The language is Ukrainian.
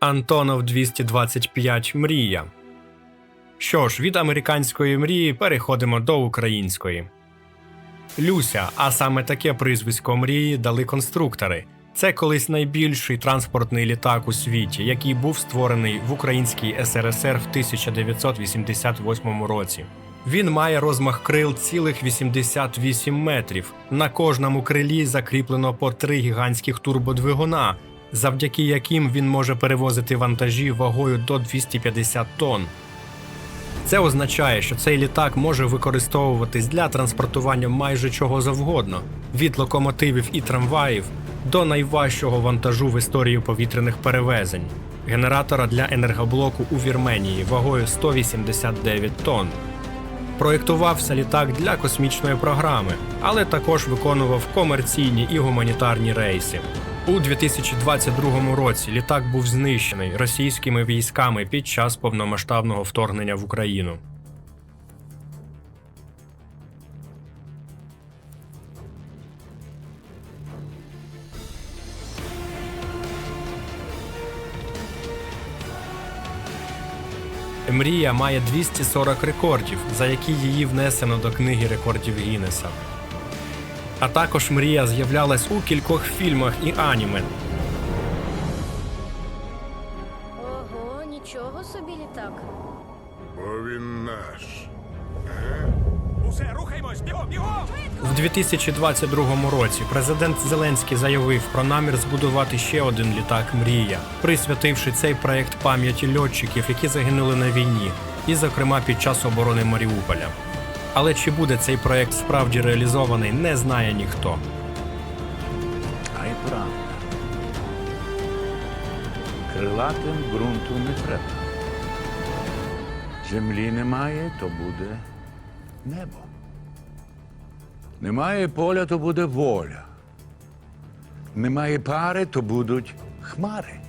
Антонов 225 Мрія. Що ж, від американської мрії переходимо до української. Люся, а саме таке прізвисько мрії дали конструктори. Це колись найбільший транспортний літак у світі, який був створений в Українській СРСР в 1988 році. Він має розмах крил цілих 88 метрів. На кожному крилі закріплено по три гігантських турбодвигуна, завдяки яким він може перевозити вантажі вагою до 250 тонн. Це означає, що цей літак може використовуватись для транспортування майже чого завгодно від локомотивів і трамваїв до найважчого вантажу в історії повітряних перевезень генератора для енергоблоку у Вірменії вагою 189 тонн. Проєктувався літак для космічної програми, але також виконував комерційні і гуманітарні рейси. У 2022 році літак був знищений російськими військами під час повномасштабного вторгнення в Україну. Мрія має 240 рекордів, за які її внесено до книги рекордів Гіннеса. А також мрія з'являлась у кількох фільмах і аніме. Ого, нічого собі літак. Бо він наш. Усе, рухаймось! Бігом, бігом! В 2022 році президент Зеленський заявив про намір збудувати ще один літак Мрія, присвятивши цей проект пам'яті льотчиків, які загинули на війні, і, зокрема, під час оборони Маріуполя. Але чи буде цей проект справді реалізований, не знає ніхто. А й правда. Крилатим ґрунту не треба. Землі немає, то буде небо. Немає поля, то буде воля. Немає пари, то будуть хмари.